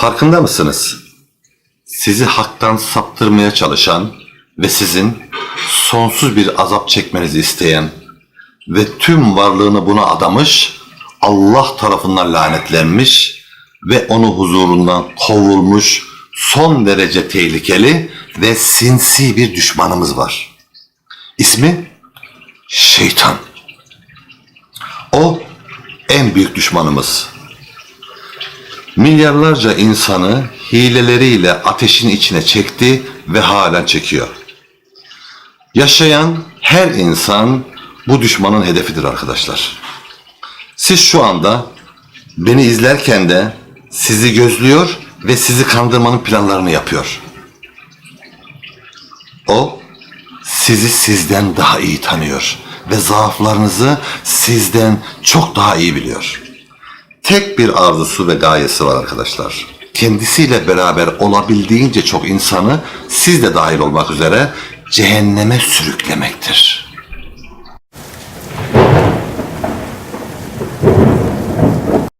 Farkında mısınız? Sizi haktan saptırmaya çalışan ve sizin sonsuz bir azap çekmenizi isteyen ve tüm varlığını buna adamış, Allah tarafından lanetlenmiş ve onu huzurundan kovulmuş son derece tehlikeli ve sinsi bir düşmanımız var. İsmi şeytan. O en büyük düşmanımız. Milyarlarca insanı hileleriyle ateşin içine çekti ve halen çekiyor. Yaşayan her insan bu düşmanın hedefidir arkadaşlar. Siz şu anda beni izlerken de sizi gözlüyor ve sizi kandırmanın planlarını yapıyor. O sizi sizden daha iyi tanıyor ve zaaflarınızı sizden çok daha iyi biliyor tek bir arzusu ve gayesi var arkadaşlar. Kendisiyle beraber olabildiğince çok insanı siz de dahil olmak üzere cehenneme sürüklemektir.